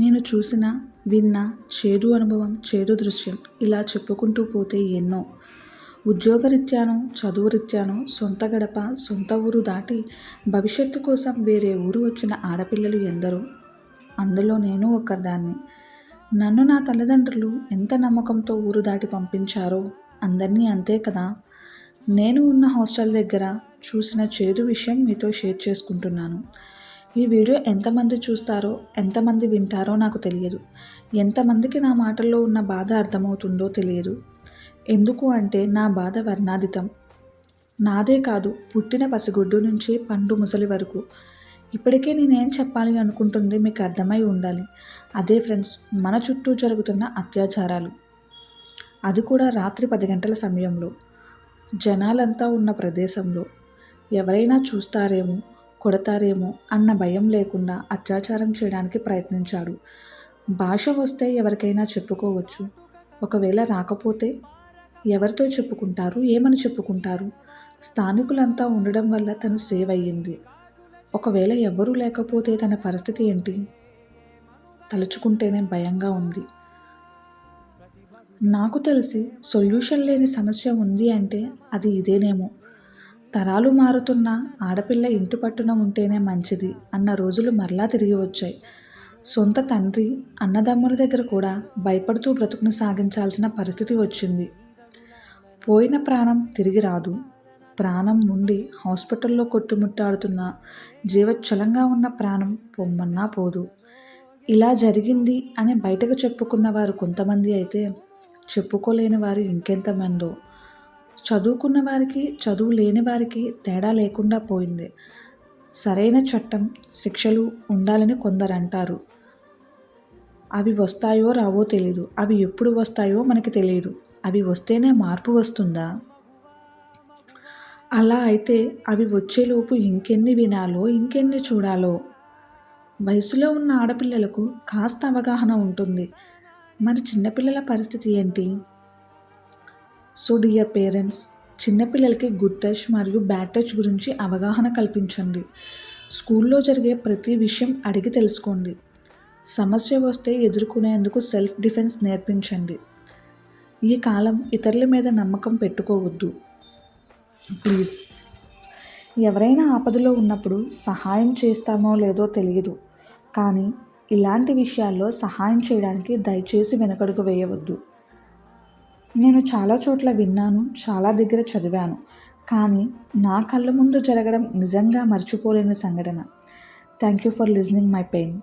నేను చూసిన విన్న చేదు అనుభవం చేదు దృశ్యం ఇలా చెప్పుకుంటూ పోతే ఎన్నో. ఉద్యోగరీత్యాను చదువు రీత్యానో సొంత గడప సొంత ఊరు దాటి భవిష్యత్తు కోసం వేరే ఊరు వచ్చిన ఆడపిల్లలు ఎందరో. అందులో నేను ఒకదాన్ని నన్ను నా తల్లిదండ్రులు ఎంత నమ్మకంతో ఊరు దాటి పంపించారో అందరినీ అంతే కదా. నేను ఉన్న హాస్టల్ దగ్గర చూసిన చేదు విషయం మీతో షేర్ చేసుకుంటున్నాను. ఈ వీడియో ఎంతమంది చూస్తారో ఎంతమంది వింటారో నాకు తెలియదు. ఎంతమందికి నా మాటల్లో ఉన్న బాధ అర్థమవుతుందో తెలియదు. ఎందుకు అంటే నా బాధ వర్ణాదితం నాదే కాదు పుట్టిన పసిగుడ్డు నుంచి పండు ముసలి వరకు. ఇప్పటికే నేనేం చెప్పాలి అనుకుంటుంది మీకు అర్థమై ఉండాలి. అదే ఫ్రెండ్స్ మన చుట్టూ జరుగుతున్న అత్యాచారాలు. అది కూడా రాత్రి పది గంటల సమయంలో. జనాలంతా ఉన్న ప్రదేశంలో. ఎవరైనా చూస్తారేమో కొడతారేమో అన్న భయం లేకుండా అత్యాచారం చేయడానికి ప్రయత్నించాడు. భాష వస్తే ఎవరికైనా చెప్పుకోవచ్చు. ఒకవేళ రాకపోతే ఎవరితో చెప్పుకుంటారు? ఏమని చెప్పుకుంటారు? స్థానికులంతా ఉండడం వల్ల తను సేవ్ అయ్యింది. ఒకవేళ ఎవరూ లేకపోతే తన పరిస్థితి ఏంటి? తలుచుకుంటేనే భయంగా ఉంది. నాకు తెలిసి సొల్యూషన్ లేని సమస్య ఉంది అంటే అది ఇదేనేమో. తరాలు మారుతున్న ఆడపిల్ల ఇంటి పట్టున ఉంటేనే మంచిది అన్న రోజులు మరలా తిరిగి వచ్చాయి. సొంత తండ్రి అన్నదమ్ముల దగ్గర కూడా భయపడుతూ బ్రతుకును సాగించాల్సిన పరిస్థితి వచ్చింది. పోయిన ప్రాణం తిరిగి రాదు. ప్రాణం నుండి హాస్పిటల్లో కొట్టుముట్టాడుతున్న జీవచ్చలంగా ఉన్న ప్రాణం పొమ్మన్నా పోదు. ఇలా జరిగింది అని బయటకు చెప్పుకున్న వారు కొంతమంది అయితే చెప్పుకోలేని వారు ఇంకెంతమందో. చదువుకున్న వారికి చదువు లేని వారికి తేడా లేకుండా పోయింది. సరైన చట్టం శిక్షలు ఉండాలని కొందరు అంటారు. అవి వస్తాయో రావో తెలియదు అవి ఎప్పుడు వస్తాయో మనకి తెలియదు అవి వస్తేనే మార్పు వస్తుందా? అలా అయితే అవి వచ్చేలోపు ఇంకెన్ని వినాలో ఇంకెన్ని చూడాలో? వయసులో ఉన్న ఆడపిల్లలకు కాస్త అవగాహన ఉంటుంది. మరి చిన్నపిల్లల పరిస్థితి ఏంటి? సో డియర్ పేరెంట్స్ చిన్నపిల్లలకి గుడ్ టచ్ మరియు బ్యాడ్ టచ్ గురించి అవగాహన కల్పించండి. స్కూల్లో జరిగే ప్రతి విషయం అడిగి తెలుసుకోండి. సమస్య వస్తే ఎదుర్కొనేందుకు సెల్ఫ్ డిఫెన్స్ నేర్పించండి. ఈ కాలం ఇతరుల మీద నమ్మకం పెట్టుకోవద్దు. ప్లీజ్ ఎవరైనా ఆపదలో ఉన్నప్పుడు సహాయం చేస్తామో లేదో తెలియదు. కానీ ఇలాంటి విషయాల్లో సహాయం చేయడానికి దయచేసి వెనకడుగు వేయవద్దు. నేను చాలా చోట్ల విన్నాను చాలా దగ్గర చదివాను. కానీ నా కళ్ళ ముందు జరగడం నిజంగా మర్చిపోలేని సంఘటన. Thank you for listening my pain